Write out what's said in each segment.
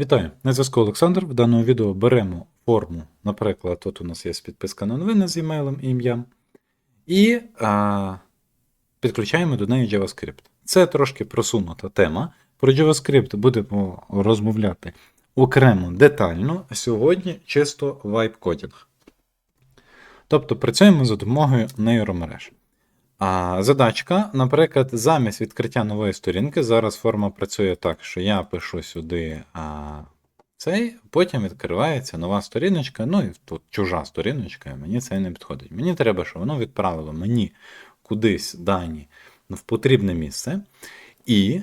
Вітаю, на зв'язку Олександр. В даному відео беремо форму, наприклад, тут у нас є підписка на новини з емейлом і ім'ям, і а, підключаємо до неї JavaScript. Це трошки просунута тема. Про JavaScript будемо розмовляти окремо детально, сьогодні чисто вайп-кодінг. Тобто працюємо за допомогою нейромереж. А задачка, наприклад, замість відкриття нової сторінки, зараз форма працює так, що я пишу сюди а, цей, потім відкривається нова сторіночка, ну і тут чужа сторіночка, і мені це не підходить. Мені треба, щоб воно відправило мені кудись дані в потрібне місце, і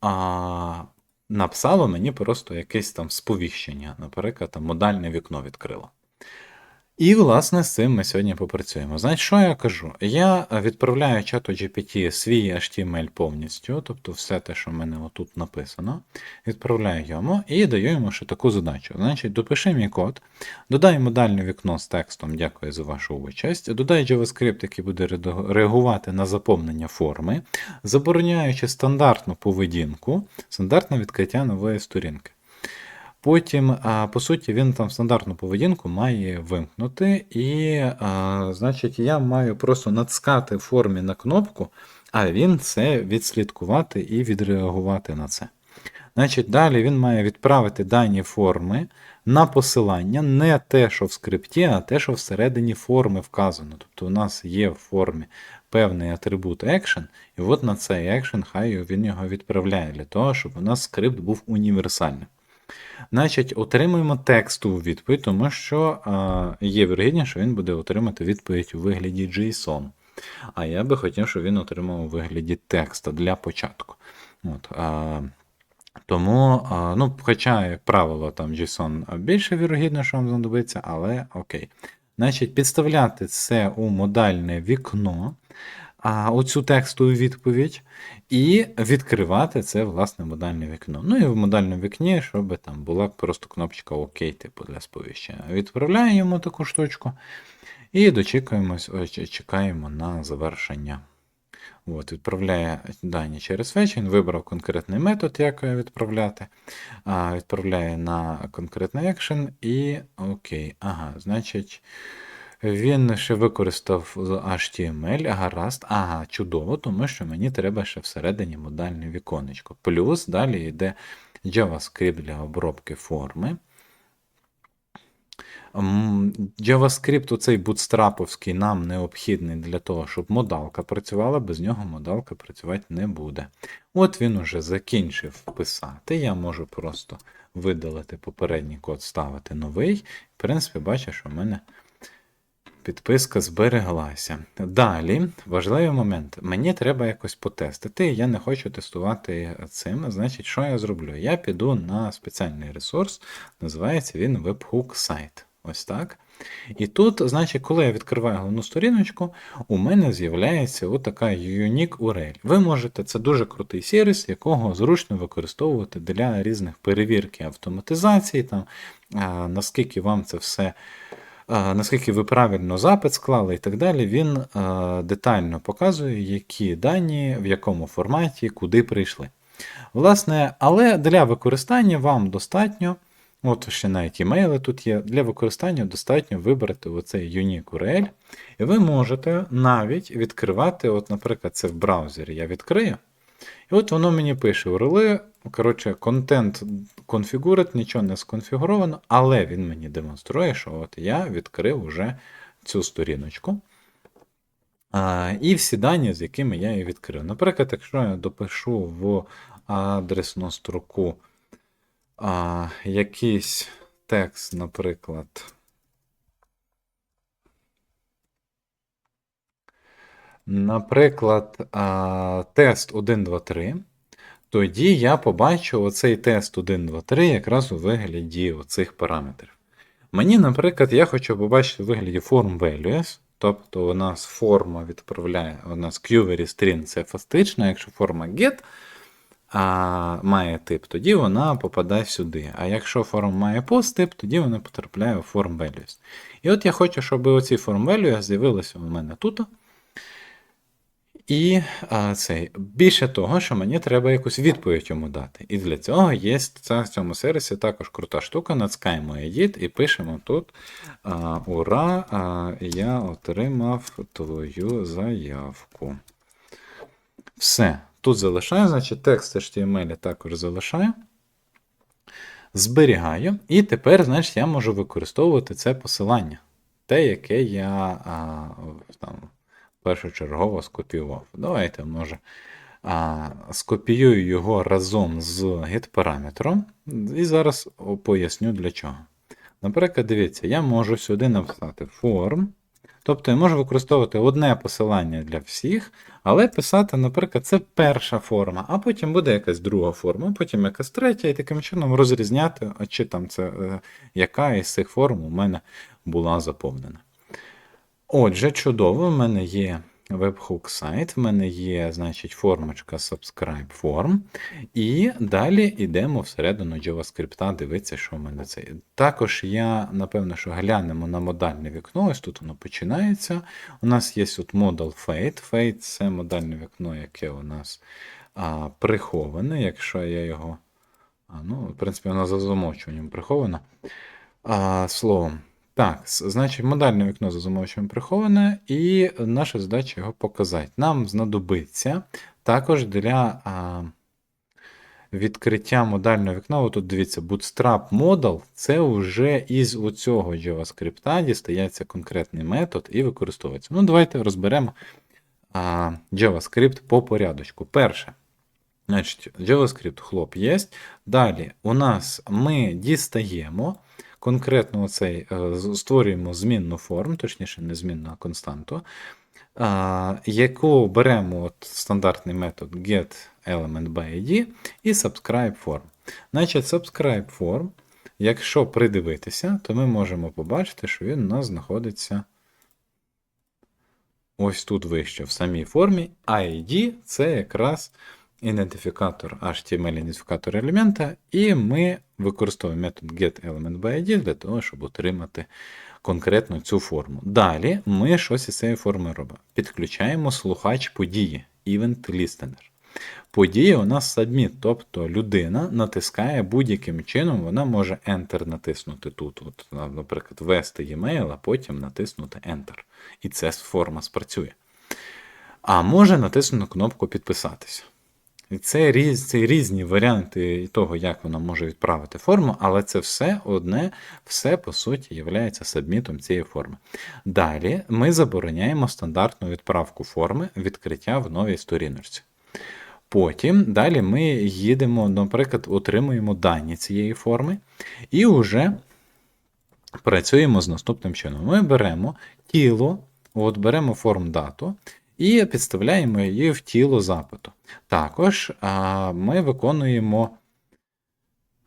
а, написало мені просто якесь там сповіщення, наприклад, там модальне вікно відкрило. І, власне, з цим ми сьогодні попрацюємо. Значить, що я кажу? Я відправляю чату GPT свій HTML повністю, тобто все те, що в мене отут написано, відправляю йому і даю йому ще таку задачу. Значить, допиши мій код, додай модальне вікно з текстом, дякую за вашу участь, додай JavaScript, який буде реагувати на заповнення форми, забороняючи стандартну поведінку, стандартне відкриття нової сторінки. Потім, по суті, він там стандартну поведінку має вимкнути, і, значить, я маю просто натискати в формі на кнопку, а він це відслідкувати і відреагувати на це. Значить, Далі він має відправити дані форми на посилання, не те, що в скрипті, а те, що всередині форми вказано. Тобто у нас є в формі певний атрибут action, і от на цей action хай він його відправляє для того, щоб у нас скрипт був універсальним. Значить, отримуємо текстову відповідь, тому що є вірогідність, що він буде отримати відповідь у вигляді JSON. А я би хотів, щоб він отримав у вигляді текста для початку. От, а, Тому, а, ну, хоча, як правило, там JSON більше вірогідно, що вам знадобиться, але окей. Значить, підставляти це у модальне вікно а, оцю текстову відповідь, і відкривати це власне модальне вікно. Ну і в модальному вікні, щоб там була просто кнопочка ОК, типу для сповіщення. Відправляємо таку штучку і дочекаємось, чекаємо на завершення. От, Відправляє дані через він вибрав конкретний метод, як відправляти. А, Відправляє на конкретний екшен і окей. Ага, значить. Він ще використав HTML, гаразд, ага, чудово, тому що мені треба ще всередині модальне віконечко. Плюс далі йде JavaScript для обробки форми. JavaScript, оцей бутстраповський, нам необхідний для того, щоб модалка працювала, без нього модалка працювати не буде. От він уже закінчив писати. Я можу просто видалити попередній код, ставити новий. В принципі, бачу, що в мене. Підписка збереглася. Далі, важливий момент. Мені треба якось потестити. Я не хочу тестувати цим. Значить, що я зроблю? Я піду на спеціальний ресурс, називається він Webhook Site. Ось так. І тут, значить, коли я відкриваю головну сторіночку, у мене з'являється отака Unique URL. Ви можете, це дуже крутий сервіс, якого зручно використовувати для різних перевірки автоматизації, там, наскільки вам це все наскільки ви правильно запит склали і так далі, він детально показує, які дані, в якому форматі, куди прийшли. Власне, але для використання вам достатньо, от ще навіть імейли тут є, для використання достатньо вибрати оцей Unique URL, і ви можете навіть відкривати, от, наприклад, це в браузері я відкрию. І от воно мені пише URL, коротше, контент конфігурить, нічого не сконфігуровано, але він мені демонструє, що от я відкрив уже цю сторіночку. А, І всі дані, з якими я її відкрив. Наприклад, якщо я допишу в адресну строку а, якийсь текст, наприклад. Наприклад, тест 1, 2, 3. Тоді я побачу оцей тест 1, 2, 3 якраз у вигляді оцих параметрів. Мені, наприклад, я хочу побачити у вигляді form values, тобто у нас форма відправляє, у нас query string це фастична, якщо форма get а, має тип, тоді вона попадає сюди. А якщо форма має post-тип, тоді вона потрапляє в form values. І от я хочу, щоб оці form values з'явилися у мене тут. І а, цей, більше того, що мені треба якусь відповідь йому дати. І для цього є в цьому сервісі також крута штука. Натискаємо Edit і пишемо тут а, Ура! А, я отримав твою заявку. Все. Тут залишаю, значить, текст HTML також залишаю. Зберігаю. І тепер, значить, я можу використовувати це посилання. Те, яке я а, там, першочергово скопіював. Давайте, може, а, скопіюю його разом з get-параметром. І зараз поясню для чого. Наприклад, дивіться, я можу сюди написати form. Тобто я можу використовувати одне посилання для всіх, але писати, наприклад, це перша форма, а потім буде якась друга форма, потім якась третя, і таким чином розрізняти, чи там це е, яка із цих форм у мене була заповнена. Отже, чудово, в мене є webhook сайт, в мене є, значить, формочка subscribe form. І далі йдемо всередину JavaScript, дивитися, що в мене це. Також я, напевно, що глянемо на модальне вікно. Ось тут воно починається. У нас є тут model fade. Fade це модальне вікно, яке у нас а, приховане. Якщо я його. А, ну, В принципі, воно за замовчуванням приховано. А, Словом. Так, значить, модальне вікно за замовчуванням приховане, і наша задача його показати. Нам знадобиться також для а, відкриття модального вікна. Отут дивіться, Bootstrap Model це вже із оцього JavaScript дістається конкретний метод і використовується. Ну, давайте розберемо а, JavaScript по порядочку. Перше. Значить, JavaScript хлоп є. Далі у нас ми дістаємо конкретно оцей, е, створюємо змінну форму, точніше, не змінну, а константу, яку беремо от стандартний метод getElementById і subscribe form. Значить, subscribe form, якщо придивитися, то ми можемо побачити, що він у нас знаходиться ось тут вище, в самій формі. ID це якраз ідентифікатор HTML ідентифікатор елемента, і ми використовуємо метод getElementById для того, щоб отримати конкретно цю форму. Далі ми щось із цієї форми робимо. Підключаємо слухач події, Event Listener. Подія у нас submit, тобто людина натискає будь-яким чином, вона може Enter натиснути тут, от, наприклад, ввести e-mail, а потім натиснути Enter. І ця форма спрацює. А може натиснути кнопку підписатися. Це, різ, це різні варіанти того, як вона може відправити форму, але це все одне, все по суті є сабмітом цієї форми. Далі ми забороняємо стандартну відправку форми відкриття в новій сторіночці. Потім далі ми їдемо, наприклад, отримуємо дані цієї форми і вже працюємо з наступним чином. Ми беремо тіло, от беремо форм дату і підставляємо її в тіло запиту. Також а, ми виконуємо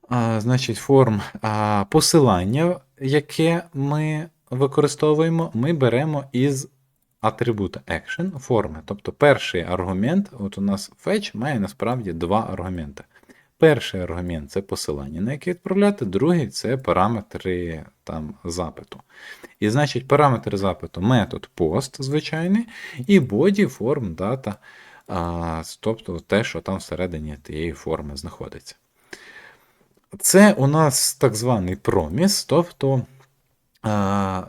а, значить, форм а, посилання, яке ми використовуємо, ми беремо із атрибута action форми. Тобто перший аргумент, от у нас fetch має насправді два аргументи. Перший аргумент це посилання, на яке відправляти, другий це параметри там, запиту. І значить, параметри запиту метод post звичайний, і body form data, а, тобто те, що там всередині тієї форми знаходиться. Це у нас так званий проміс, тобто а,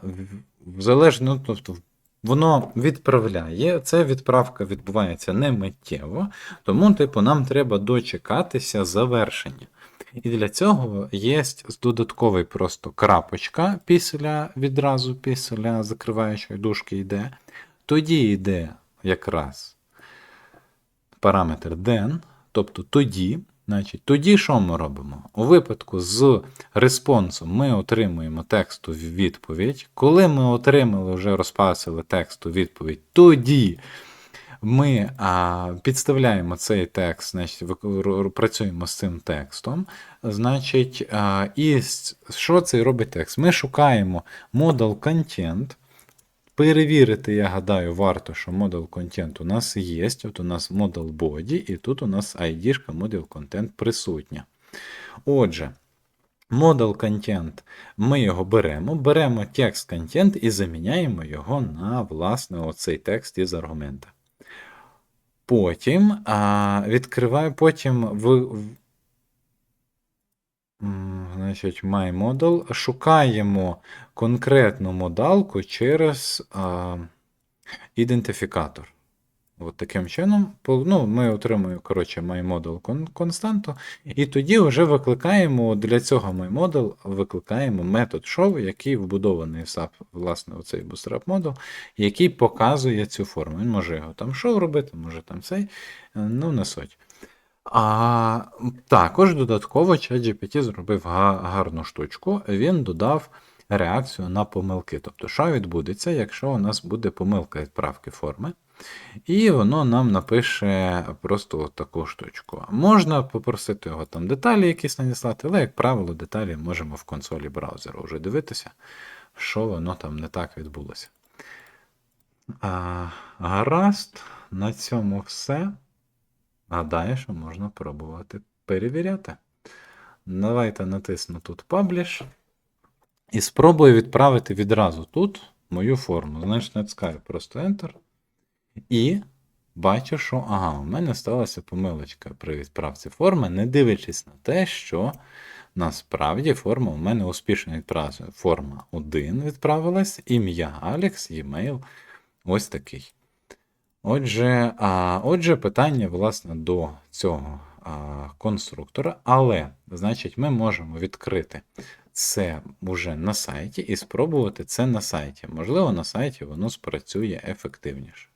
залежно, тобто воно відправляє. Ця відправка відбувається не миттєво, тому, типу, нам треба дочекатися завершення. І для цього є додатковий просто крапочка після відразу після закриваючої дужки йде. Тоді йде якраз параметр den, тобто тоді. Значить, тоді що ми робимо? У випадку з респонсом ми отримуємо тексту відповідь. Коли ми отримали, вже розпасили тексту відповідь, тоді ми а, підставляємо цей текст, значить, працюємо з цим текстом. Значить, а, і що цей робить текст? Ми шукаємо model content. Перевірити, я гадаю, варто, що model content у нас є. От у нас model body, і тут у нас ID model content присутня. Отже, model content ми його беремо, беремо текст content і заміняємо його на власне оцей текст із аргумента. Потім а, відкриваю, потім в, в значить, MyModel шукаємо конкретну модалку через а, ідентифікатор. От таким чином, ну, ми отримуємо, коротше, MyModel кон- константу, і тоді вже викликаємо для цього MyModel викликаємо метод show, який вбудований в SAP, власне, оцей Bootstrap Model, який показує цю форму. Він може його там show робити, може там цей, ну, не суть. А також додатково ChatGPT зробив гарну штучку. Він додав реакцію на помилки. Тобто, що відбудеться, якщо у нас буде помилка відправки форми, і воно нам напише просто от таку штучку. Можна попросити його там деталі якісь надіслати, але, як правило, деталі можемо в консолі браузера вже дивитися, що воно там не так відбулося. А, гаразд, на цьому все. Гадаю, що можна пробувати перевіряти. Давайте натисну тут Publish. І спробую відправити відразу тут мою форму. Значить, натискаю просто Enter. І бачу, що ага, у мене сталася помилочка при відправці форми, не дивлячись на те, що насправді форма у мене успішно відправилася. Форма 1 відправилась, ім'я Алекс, e-mail ось такий. Отже, а, отже, питання, власне, до цього а, конструктора, але, значить, ми можемо відкрити це вже на сайті і спробувати це на сайті. Можливо, на сайті воно спрацює ефективніше.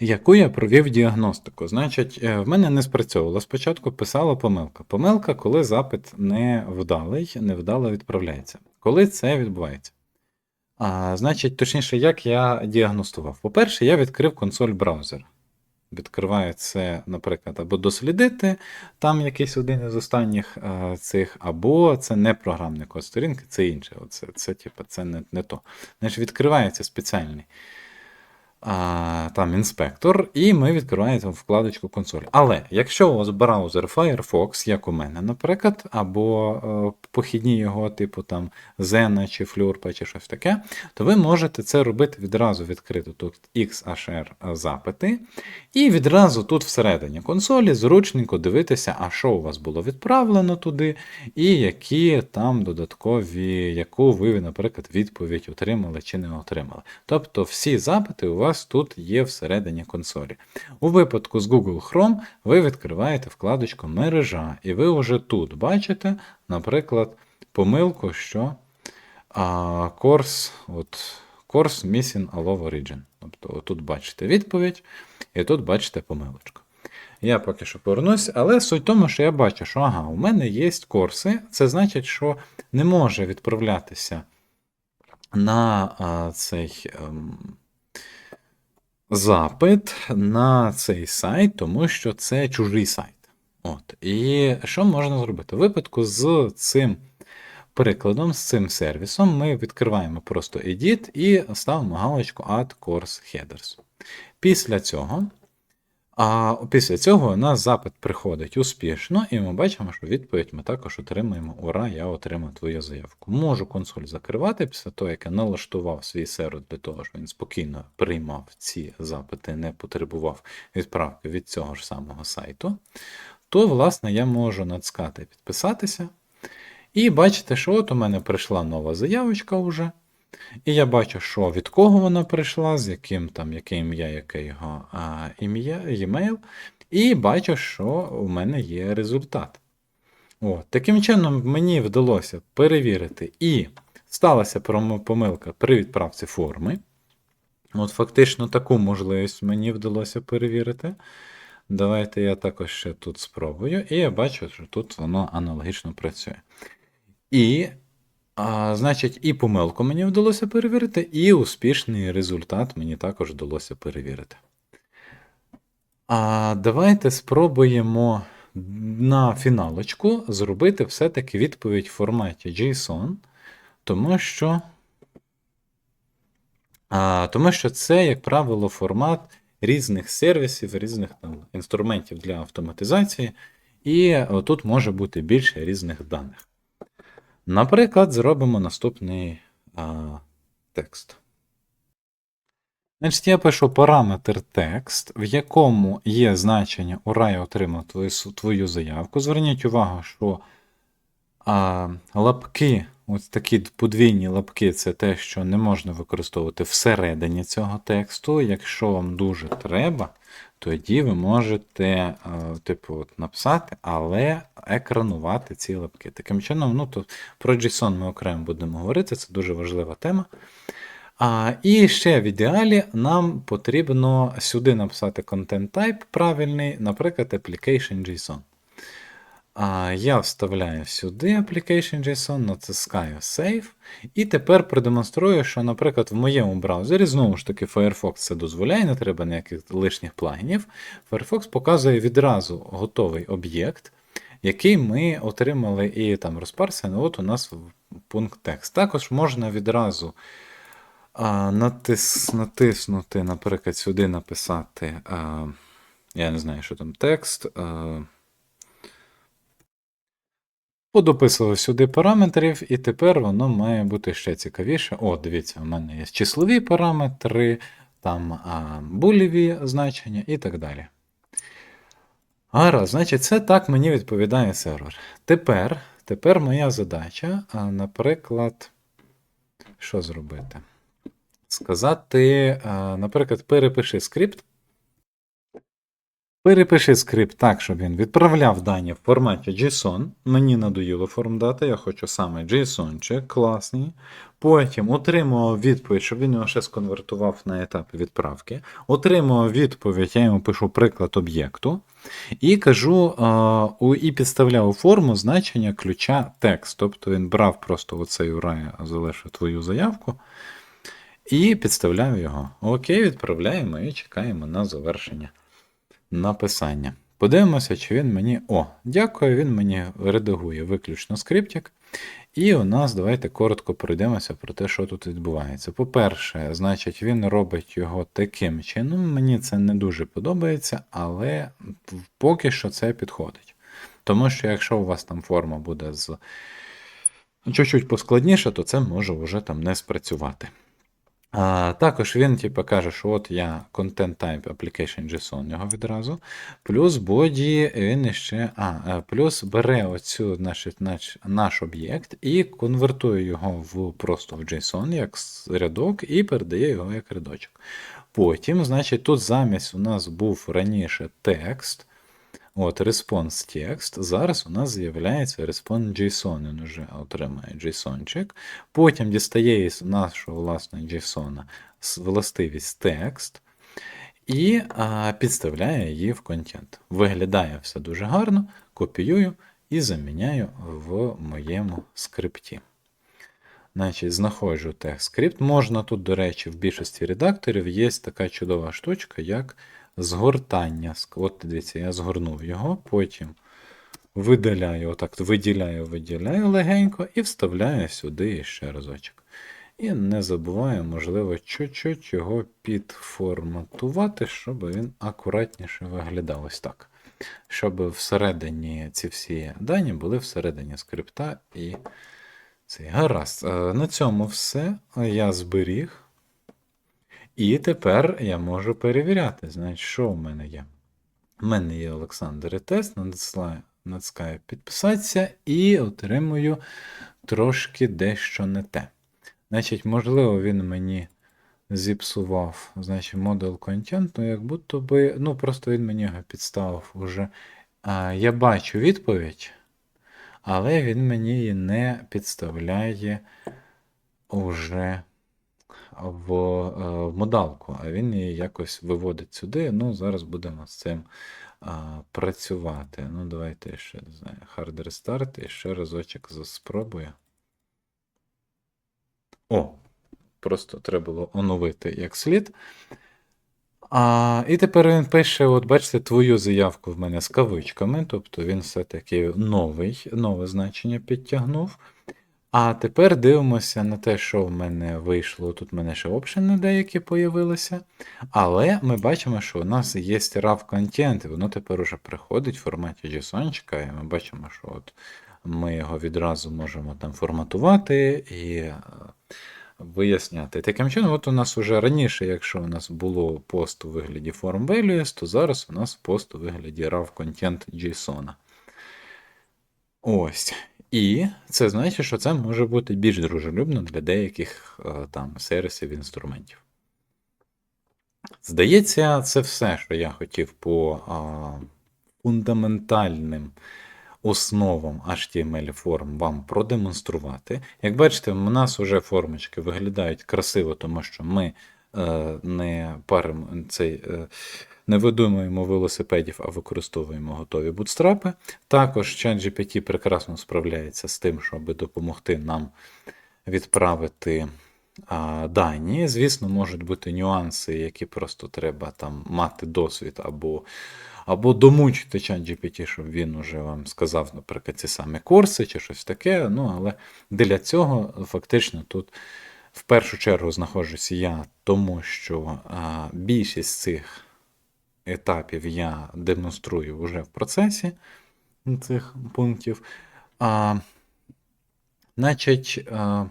Яку я провів діагностику? Значить, е, в мене не спрацьовувало. Спочатку писала помилка. Помилка, коли запит не вдалий, невдало відправляється. Коли це відбувається? А, Значить, точніше, як я діагностував. По-перше, я відкрив консоль браузера. Відкриваю це, наприклад, або дослідити, там якийсь один із останніх а, цих, або це не програмний код сторінки, це інше. Оце, це, типу, це не, не то. Значить, відкривається спеціальний а, там інспектор, і ми відкриваємо вкладочку консоль. Але якщо у вас браузер Firefox, як у мене, наприклад, або е, похідні його, типу там Zena чи Flurpa, чи щось таке, то ви можете це робити відразу відкрити тут XHR запити, і відразу тут всередині консолі зручненько дивитися, а що у вас було відправлено туди, і які там додаткові, яку ви, наприклад, відповідь отримали чи не отримали. Тобто всі запити у вас тут є всередині консолі. У випадку з Google Chrome ви відкриваєте вкладочку мережа, і ви вже тут бачите, наприклад, помилку, що а, course, от, course missing all of origin. Тобто тут бачите відповідь, і тут бачите помилочку. Я поки що повернусь, але суть в тому, що я бачу, що ага, у мене є курси, це значить, що не може відправлятися на а, цей ем, запит на цей сайт, тому що це чужий сайт. От. І що можна зробити? У випадку з цим прикладом, з цим сервісом, ми відкриваємо просто Edit і ставимо галочку Add Course Headers. Після цього. А після цього у нас запит приходить успішно, і ми бачимо, що відповідь ми також отримаємо: Ура, я отримав твою заявку. Можу консоль закривати після того, як я налаштував свій сервер для того, щоб він спокійно приймав ці запити, не потребував відправки від цього ж самого сайту. То, власне, я можу натискати підписатися. І бачите, що от у мене прийшла нова заявочка вже. І я бачу, що від кого вона прийшла, з яким там, яке ім'я, яке його а, ім'я, e-mail. І бачу, що у мене є результат. От. Таким чином, мені вдалося перевірити, і сталася помилка при відправці форми. От Фактично таку можливість мені вдалося перевірити. Давайте я також ще тут спробую, і я бачу, що тут воно аналогічно працює. І а, Значить, і помилку мені вдалося перевірити, і успішний результат мені також вдалося перевірити. А давайте спробуємо на фіналочку зробити все-таки відповідь в форматі JSON, тому що, а, тому що це, як правило, формат різних сервісів, різних там, інструментів для автоматизації, і тут може бути більше різних даних. Наприклад, зробимо наступний а, текст. Значить, я пишу параметр текст, в якому є значення ура, я отримав твою, твою заявку. Зверніть увагу, що а, лапки, ось такі подвійні лапки, це те, що не можна використовувати всередині цього тексту. Якщо вам дуже треба, тоді ви можете, е, типу, от, написати, але екранувати ці лапки. Таким чином, ну, то про JSON ми окремо будемо говорити, це дуже важлива тема. А, і ще в ідеалі нам потрібно сюди написати контент type правильний, наприклад, application JSON. А, я вставляю сюди application JSON, натискаю Save. І тепер продемонструю, що, наприклад, в моєму браузері, знову ж таки, Firefox це дозволяє, не треба ніяких лишніх плагінів. Firefox показує відразу готовий об'єкт, який ми отримали і там розпарсили. От у нас пункт текст. Також можна відразу а, натис, натиснути, наприклад, сюди написати. А, я не знаю, що там текст. А, Подописував сюди параметрів, і тепер воно має бути ще цікавіше. О, дивіться, у мене є числові параметри, там а, булеві значення і так далі. Гаразд, значить, це так мені відповідає сервер. Тепер, тепер моя задача, а, наприклад, що зробити? Сказати, а, наприклад, перепиши скрипт. Перепиши скрипт так, щоб він відправляв дані в форматі JSON. Мені надоїло формдати, я хочу саме JSON, класний. Потім отримував відповідь, щоб він його ще сконвертував на етапі відправки. Отримував відповідь, я йому пишу приклад об'єкту. І кажу, і підставляв у форму значення ключа текст. Тобто він брав просто оцей урай, залишив твою заявку. І підставляв його. Окей, відправляємо і чекаємо на завершення написання. Подивимося, чи він мені. О, дякую, він мені редагує виключно скриптик. І у нас давайте коротко пройдемося про те, що тут відбувається. По-перше, значить, він робить його таким чином. Мені це не дуже подобається, але поки що це підходить. Тому що якщо у вас там форма буде з ну, чуть-чуть поскладніше, то це може вже там не спрацювати. А, також він типу, каже, що от я content type application JSON його відразу. Плюс body він ще. А, е, плюс бере оцю наш, наш, наш об'єкт і конвертує його в просто в JSON як рядок, і передає його як рядочок. Потім, значить, тут замість у нас був раніше текст. От, response текст. Зараз у нас з'являється response JSON. Він вже отримає JSON-чик. Потім дістає із нашого власного JSON властивість текст і а, підставляє її в контент. Виглядає все дуже гарно, копіюю і заміняю в моєму скрипті. Значить, знаходжу текст скрипт. Можна тут, до речі, в більшості редакторів є така чудова штучка, як згортання. От дивіться, я згорнув його, потім видаляю, отак виділяю, виділяю легенько і вставляю сюди ще разочок. І не забуваю, можливо, чуть-чуть його підформатувати, щоб він акуратніше виглядав ось так. Щоб всередині ці всі дані були всередині скрипта і цей гаразд. Е, На цьому все. Я зберіг. І тепер я можу перевіряти, значить, що в мене є. У мене є Олександр надсилаю, натискаю підписатися і отримую трошки дещо не те. Значить, можливо, він мені зіпсував, значить, модел контент, ну як будто би, ну просто він мені його підставив уже. А, я бачу відповідь, але він мені її не підставляє уже в, е, в модалку, а він її якось виводить сюди. Ну, зараз будемо з цим а, працювати. Ну, давайте ще не знаю, hard restart і ще разочок спробую. О, просто треба було оновити як слід. А, і тепер він пише: от бачите, твою заявку в мене з кавичками, тобто він все-таки новий, нове значення підтягнув. А тепер дивимося на те, що в мене вийшло. Тут в мене ще опшени деякі появилися. Але ми бачимо, що у нас є RAW контент, і воно тепер уже приходить в форматі JSON, і ми бачимо, що от ми його відразу можемо там форматувати і е, виясняти. Таким чином, от у нас вже раніше, якщо у нас було пост у вигляді form values, то зараз у нас пост у вигляді raw content JSON. Ось. І це значить, що це може бути більш дружелюбно для деяких е, там сервісів інструментів. Здається, це все, що я хотів по а, фундаментальним основам HTML форм вам продемонструвати. Як бачите, у нас вже формочки виглядають красиво, тому що ми е, не паримо цей. Е, не видумуємо велосипедів, а використовуємо готові бутстрапи. Також ChatGPT прекрасно справляється з тим, щоб допомогти нам відправити а, дані. Звісно, можуть бути нюанси, які просто треба там мати досвід або, або домучити ChatGPT, щоб він уже вам сказав, наприклад, ці самі курси чи щось таке. Ну, але для цього фактично тут. В першу чергу знаходжуся я, тому що а, більшість цих етапів я демонструю вже в процесі цих пунктів. А, Значить, а,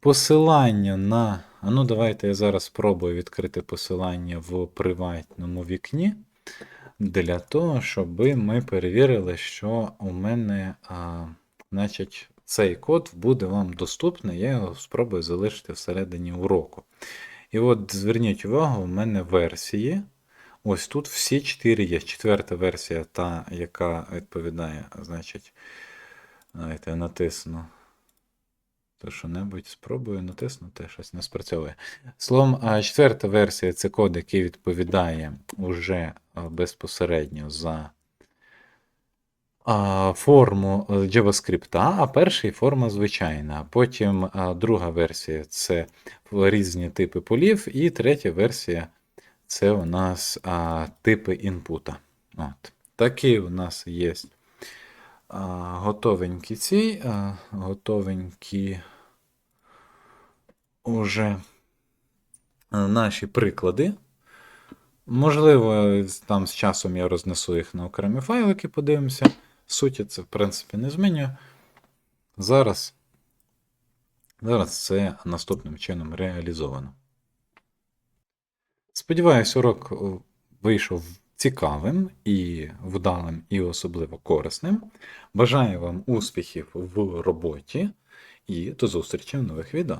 посилання на. А ну, давайте я зараз спробую відкрити посилання в приватному вікні. Для того, щоб ми перевірили, що у мене, а, значить, цей код буде вам доступний. Я його спробую залишити всередині уроку. І от зверніть увагу, у мене версії. Ось тут всі чотири є. Четверта версія, та, яка відповідає, значить, давайте натисну. То що-небудь спробую натиснути, щось не спрацьовує. Словом, четверта версія це код, який відповідає уже безпосередньо за форму е, JavaScript, а перший форма звичайна. Потім друга версія це різні типи полів, і третя версія це у нас типи інпута. От. Такі у нас є готовенькі ці, готовенькі уже наші приклади. Можливо, там з часом я рознесу їх на окремі файлики, подивимося. Суті це, в принципі, не змінює. Зараз, зараз це наступним чином реалізовано. Сподіваюсь, урок вийшов цікавим і вдалим, і особливо корисним. Бажаю вам успіхів в роботі і до зустрічі в нових відео.